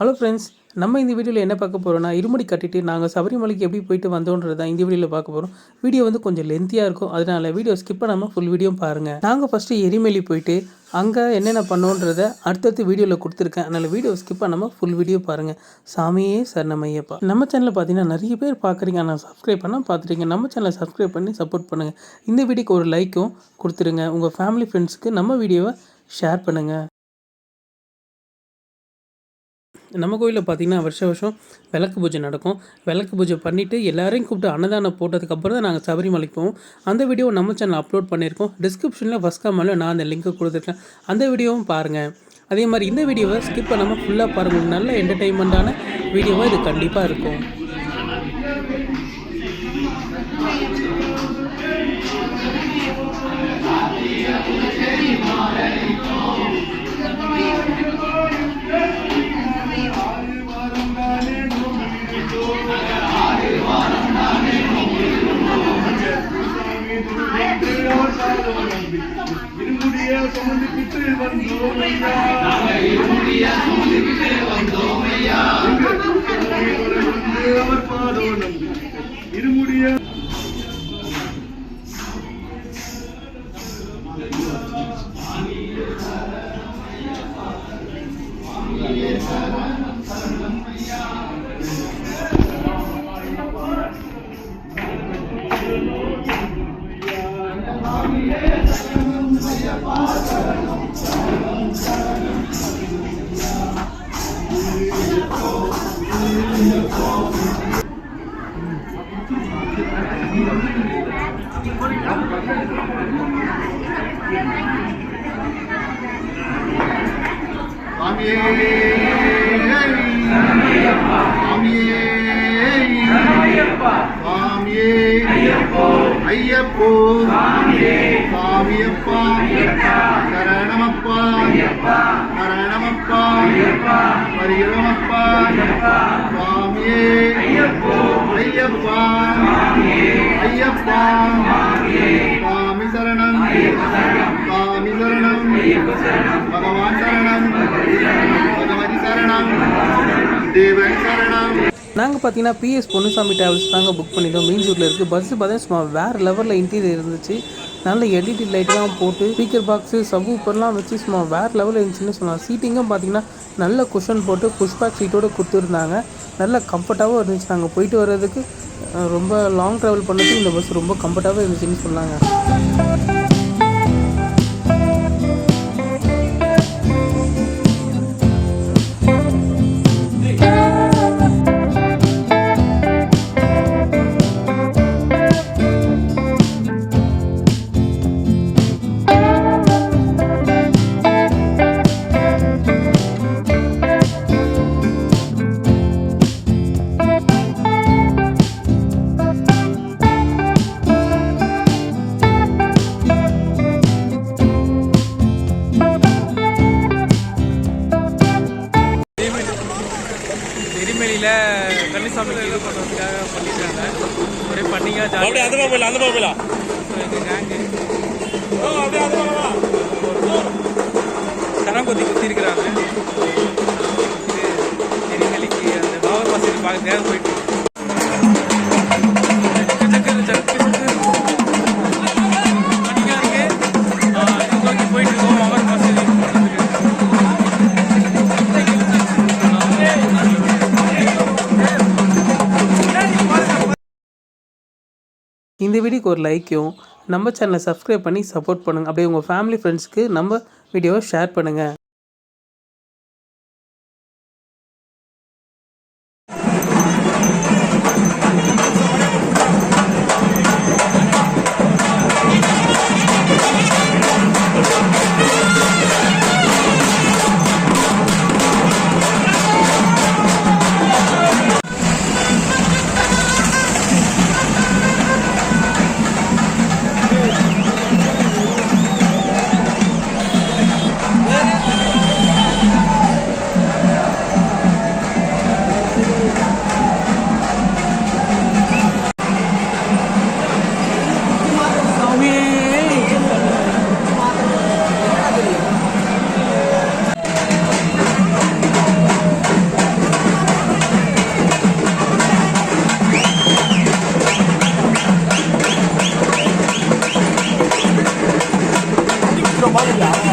Hello friends நம்ம இந்த வீடியோவில் என்ன பார்க்க போகிறோம்னா இருமுடி கட்டிட்டு நாங்கள் சபரிமலைக்கு எப்படி போயிட்டு வந்தோன்றது தான் இந்த வீடியோவில் பார்க்க போகிறோம் வீடியோ வந்து கொஞ்சம் லென்த்தியாக இருக்கும் அதனால வீடியோ ஸ்கிப் பண்ணாமல் ஃபுல் வீடியோ பாருங்கள் நாங்கள் ஃபஸ்ட்டு எரிமேலி போயிட்டு அங்கே என்னென்ன பண்ணோன்றத அடுத்தடுத்து வீடியோவில் கொடுத்துருக்கேன். அதனால் வீடியோ ஸ்கிப் பண்ணாமல் ஃபுல் வீடியோ பாருங்கள் சாமியே சரணமையப்பா. நம்ம சேனலில் பார்த்தீங்கன்னா நிறைய பேர் பார்க்குறீங்க ஆனால் சப்ஸ்கிரைப் பண்ணால் பார்த்துருங்க நம்ம சேனலை சப்ஸ்கிரைப் பண்ணி சப்போர்ட் பண்ணுங்கள் இந்த வீடியோக்கு ஒரு லைக்கும் கொடுத்துருங்க. உங்கள் ஃபேமிலி ஃப்ரெண்ட்ஸுக்கு நம்ம வீடியோவை ஷேர் பண்ணுங்கள் நம்ம கோயிலில் பார்த்தீங்கன்னா வருஷ வருஷம் விளக்கு பூஜை நடக்கும். விளக்கு பூஜை பண்ணிவிட்டு எல்லாரையும் கூப்பிட்டு அன்னதானம் போட்டதுக்கப்புறம் தான் நாங்கள் சபரிமலைக்கு போவோம். அந்த வீடியோ நம்ம சேனல் அப்லோட் பண்ணியிருக்கோம். டிஸ்கிரிப்ஷனில் ஃபஸ்ட் கமெண்ட்டில் நான் அந்த லிங்க்கை கொடுத்துருக்கேன். அந்த வீடியோவும் பாருங்கள் அதே மாதிரி இந்த வீடியோவை ஸ்கிப் பண்ணாமல் ஃபுல்லாக பாருங்கள் நல்ல என்டர்டெயின்மெண்ட்டான வீடியோவாக இது கண்டிப்பாக இருக்கும். இருமுடிய சுமந்துக்கிட்டு வந்தோமையா இருமுடிய சுமந்துக்கிட்டு வந்தோமையா அவர் பாதோ நம்பி ஐயப்போ. சுவாமியப்பா சரணமப்பா. சரணமப்பா பரிகிரமப்பா. சுவாமியே. ஐயப்பா. ஐயப்பா. சுவாமி சரணம். சுவாமி சரணம். பகவான் சரணம். பகவதி சரணம். தேவன் சரணம். நாங்கள் பார்த்தீங்கன்னா பிஎஸ் பொன்னுசாமி டிராவல்ஸ் தாங்க புக் பண்ணியிருந்தோம் மீஞ்சூரில் இருக்குது பஸ்ஸு பார்த்தீங்கன்னா சும்மா வேறு லெவலில் இன்டீரியர் இருந்துச்சு. நல்ல எல்இடி லைட்லாம் போட்டு ஸ்பீக்கர் பாக்ஸு சப்வூப்பர்லாம் வச்சு சும்மா வேறு லெவலில் இருந்துச்சுன்னு சொன்னாங்க சீட்டிங்கும் பார்த்தீங்கன்னா நல்ல குஷன் போட்டு புஷ்பேக் சீட்டோடு கொடுத்துருந்தாங்க. நல்ல கம்ஃபர்ட்டாகவும் இருந்துச்சு. நாங்கள் போயிட்டு வர்றதுக்கு ரொம்ப லாங் ட்ராவல் பண்ணதுக்கு இந்த பஸ் ரொம்ப கம்ஃபர்ட்டாகவும் இருந்துச்சுன்னு சொன்னாங்க. கன்னிசாமி இது பண்ணுறதுக்காக பண்ணியிருக்காங்க ஒரே பண்ணிங்க அப்படியே அந்த போயிடலாம் அந்த பக்கம் கரங்கொத்தி குத்தி இருக்கிறாங்க எரிமலைக்கு அந்த பாபர் மசீதி பார்க்கறதுக்காக போயிட்டு இந்த வீடியோக்கு ஒரு லைக்கும் நம்ம சேனலை சப்ஸ்கிரைப் பண்ணி சப்போர்ட் பண்ணுங்கள் அப்படியே உங்கள் ஃபேமிலி ஃப்ரெண்ட்ஸ்க்கு நம்ம வீடியோவை ஷேர் பண்ணுங்கள் 哎呀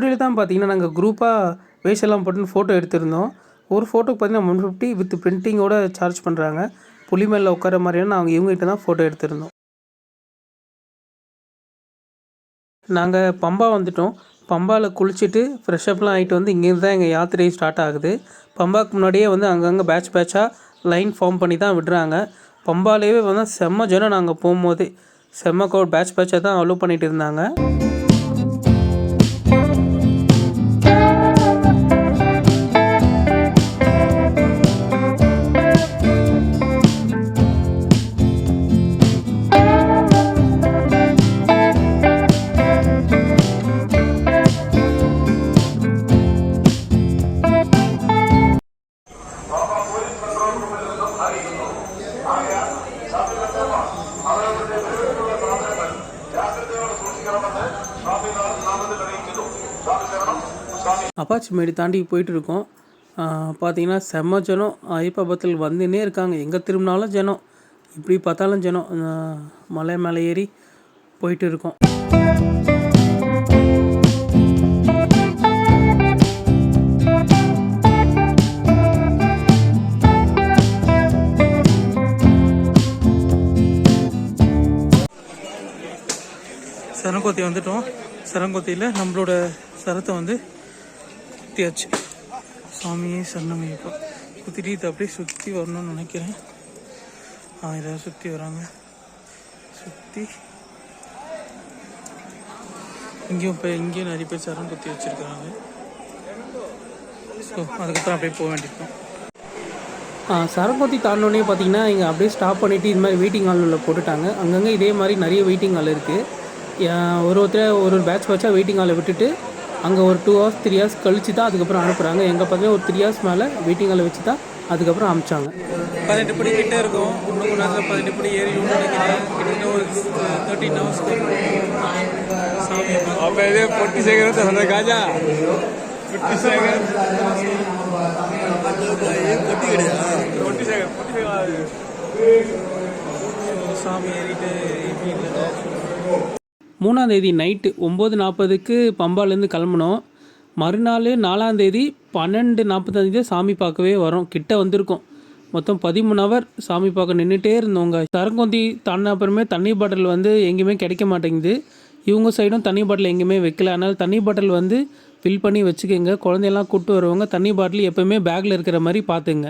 ஸ்டுடியோவில் தான் பார்த்தீங்கன்னா நாங்கள் குரூப்பாக வேஷெல்லாம் போட்டுன்னு ஃபோட்டோ எடுத்திருந்தோம். ஒரு ஃபோட்டோக்கு பார்த்தீங்கன்னா ஒன் ஃபிஃப்டி வித் பிரிண்டிங்கோட சார்ஜ் பண்ணுறாங்க புலி மேலே உட்கார மாதிரியான நாங்கள் இவங்ககிட்ட தான் ஃபோட்டோ எடுத்திருந்தோம். நாங்கள் பம்பா வந்துட்டோம். பம்பாவில் குளிச்சுட்டு ஃப்ரெஷ்அப்லாம் ஆகிட்டு வந்து இங்கேருந்து தான் எங்கள் யாத்திரை ஸ்டார்ட் ஆகுது. பம்பாவுக்கு முன்னாடியே வந்து அங்கங்கே பேட்ச் பேட்சாக லைன் ஃபார்ம் பண்ணி தான் விடுறாங்க. பம்பாலேயே வந்து செம்ம ஜனம் நாங்கள் போகும்போதே. செம்ம கோட் பேட்ச் பேட்சாக தான் அலோவ் பண்ணிகிட்டு இருந்தாங்க. அப்பாச்சி மேடி தாண்டி போயிட்டு இருக்கோம் பார்த்தீங்கன்னா செம்ம ஜனம். ஐயப்பா பத்தில் வந்துன்னே இருக்காங்க. எங்கே திரும்பினாலும் ஜனம். இப்படி பார்த்தாலும் ஜனம். மலை மேலே ஏறி போயிட்டு இருக்கோம் வந்துட்டோம். சரங்கோத்தியில் நம்மளோட சரத்தை வந்து குத்தியாச்சு. சாமியே சரணமையப்பா குத்திட்டு இதை அப்படியே சுற்றி வரணும்னு நினைக்கிறேன். ஆ இதாவது சுற்றி வராங்க. சுற்றி இங்கேயும் இப்போ இங்கேயும் நிறைய பேர் சரம் குத்தி வச்சுருக்காங்க ஸோ அதுக்கப்புறம் அப்படியே போக வேண்டியிருக்கும் சரங்கோத்தி தாண்டோடனே பார்த்தீங்கன்னா இங்கே அப்படியே ஸ்டாப் பண்ணிவிட்டு இது மாதிரி வெயிட்டிங் ஹால் உள்ள போட்டுட்டாங்க. அங்கங்கே இதே மாதிரி நிறைய வெயிட்டிங் ஹால் இருக்குது ஒரு ஒருத்தர் ஒரு ஒரு பேட்ச் வச்சா வெயிட்டிங் ஹாலில் விட்டுட்டு அங்கே ஒரு டூ ஹவர்ஸ் த்ரீ ஹவர்ஸ் கழிச்சு தான் அதுக்கப்புறம் அனுப்புகிறாங்க எங்கள் பார்த்தீங்கன்னா ஒரு த்ரீ ஹவர்ஸ் மேலே வெயிட்டிங் ஹாலில் வச்சு தான் அதுக்கப்புறம் அமிச்சாங்க பதினெட்டு படி கிட்டே இருக்கும். இன்னும் நேரத்தில் பதினெட்டு படி ஏறி கிட்டத்தட்ட ஒரு தேர்ட்டின் ஹவர்ஸ் அப்போ இதே பொட்டி சேகரத்தை சொன்ன காஜா. பொட்டி சேகர். பொட்டி கிடையாது பொட்டி சேகர் பொட்டி சேகர். சாமி ஏறிட்டு வீட்டில் மூணாந்தேதி நைட்டு ஒம்பது நாற்பதுக்கு பம்பாலேருந்து கிளம்புனோம். மறுநாள் நாலாந்தேதி பன்னெண்டு நாற்பத்தஞ்சு சாமி பார்க்கவே வரோம். கிட்ட வந்திருக்கோம். மொத்தம் பதிமூணு ஹவர் சாமி பார்க்க நின்றுட்டே இருந்தோங்க. சரங்கொந்தி தாண்டின அப்புறமே தண்ணி பாட்டில் வந்து எங்கேயுமே கிடைக்க மாட்டேங்குது. இவங்க சைடும் தண்ணி பாட்டில் எங்கேயுமே வைக்கல. அதனால் தண்ணி பாட்டில் வந்து ஃபில் பண்ணி வச்சுக்கோங்க. குழந்தையெல்லாம் கூப்பிட்டு வருவாங்க. தண்ணி பாட்டில் எப்போவுமே பேக்கில் இருக்கிற மாதிரி பார்த்துங்க.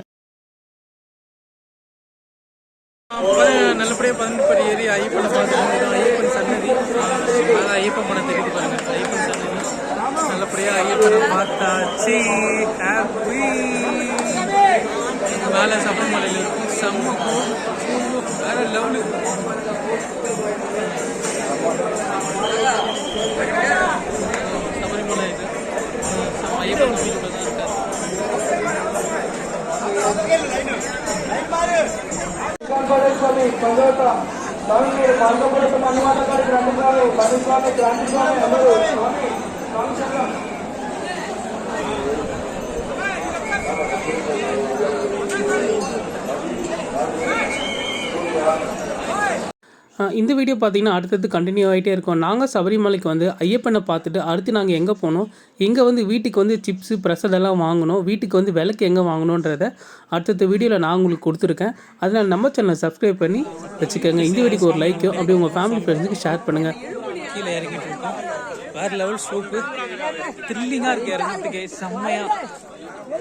நல்லபடியாக பதினெட்டு படி ஏறி ஐயப்பனை பார்த்துருக்கோம் ஐயப்பன் சன்னதி. அதான் ஐயப்பன் படம் தெரியுது பாருங்க. ஐயப்பன் சன்னதி. நல்லபடியாக ஐயப்பனை பார்த்தாச்சு. ஹாப்பி மேலே சபரிமலையில் இருக்கும் செம்ம கூ- கூ- வேற லெவலு சபரிமலை భగవత స్వామి మీరు మార్గపడతాం అన్నమాట గారి గ్రంథాలు పది స్వామి క్రాంతి స్వామి అందరూ స్వామి స్వామి இந்த வீடியோ பார்த்தீங்கன்னா அடுத்தது கண்டினியூ ஆகிட்டே இருக்கும். நாங்கள் சபரிமலைக்கு வந்து ஐயப்பனை பார்த்துட்டு அடுத்து நாங்கள் எங்கே போனோம்? எங்கே வந்து வீட்டுக்கு வந்து சிப்ஸு பிரசாதெல்லாம் வாங்கணும் வீட்டுக்கு வந்து விளக்கு எங்கே வாங்கணுன்றத அடுத்தடுத்த வீடியோவில் நான் உங்களுக்கு கொடுத்துருக்கேன். அதனால் நம்ம சேனலை சப்ஸ்கிரைப் பண்ணி வச்சுக்கோங்க. இந்த வீடியோக்கு ஒரு லைக்கும் அப்படி உங்கள் ஃபேமிலி ஃப்ரெண்ட்ஸுக்கு ஷேர் பண்ணுங்கள் கீழே இறங்கிட்டு இருக்கோம். வேறு லெவல் சூப்பு த்ரில்லிங்காக இருக்குது இறங்கிறதுக்கு செம்மையாக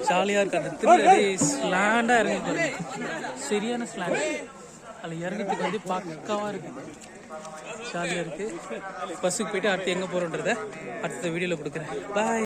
ஜாலியாக இருக்குது அந்த த்ரில் ஸ்லாண்டாக இறங்கி சரியான ஸ்லாண்ட் அதில் இறங்கிறதுக்கு வந்து பக்காவாக இருக்குது ஜாலியாக இருக்குது பஸ்ஸுக்கு போயிட்டு அடுத்து எங்கே போகிறோன்றத அடுத்த வீடியோவில் கொடுக்குறேன். பாய்